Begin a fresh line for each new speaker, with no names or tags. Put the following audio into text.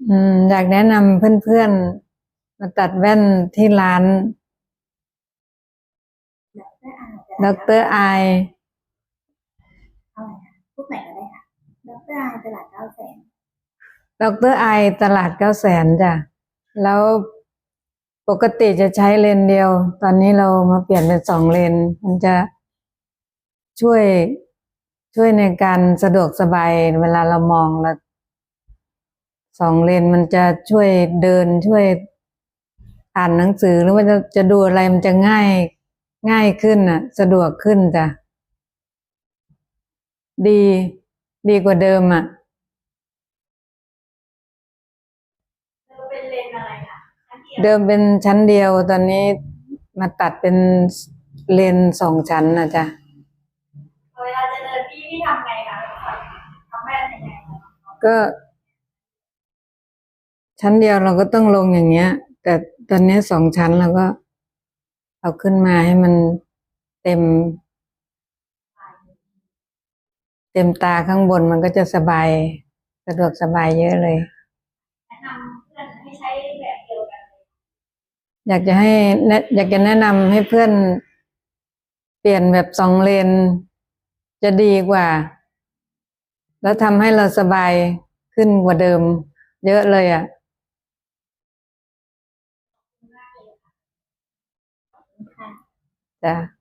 อืมอยากแนะนำเพื่อนๆ มาตัดแว่นที่ร้าน
ดรอา
ดรไอ
เท่าไหร่คะพูดใหม่ก็ได้ค่ะดรอาตลาดเก้าแสน
ดรไอตลาดเก้าแสนจ้ะ แล้วปกติจะใช้เลนเดียว ตอนนี้เรามาเปลี่ยนเป็นสองเลน มันจะช่วยช่วยในการสะดวกสบายเวลาเรามองแล้ว สองเลนมันจะช่วยเดินช่วยอ่านหนังสือหรือว่าจะจะดูอะไรมันจะง่ายง่ายขึ้นอะ สะดวกขึ้นจ้ะดีดีกว่าเดิมอะ
เธอเป็นเลนอะไรคะอันเดียว
เดิมเป็นชั้นเดียวตอนนี้มาตัดเป็นเลนสองชั้นนะจ๊ะ
เวลาจะเดินพี่พี่ทำไงคะทำแม่ยังไงคะ
ก็ ชั้นเดียวเราก็ต้องลงอย่างเงี้ย แต่ตอนนี้สองชั้นเราก็ เอาขึ้นมาให้มันเต็ม เต็มตาข้างบนมันก็จะสบายสะดวกสบายเยอะเลย
แนะนำเพื่อนให้ใช้แบบเดียวกันเลย
อยากจะให้แนะอยากจะแนะนำให้เพื่อนเปลี่ยนแบบสองเลน จะดีกว่า แล้วทำให้เราสบายขึ้นกว่าเดิม เยอะเลยอะ
ค่ะ
จ้ะ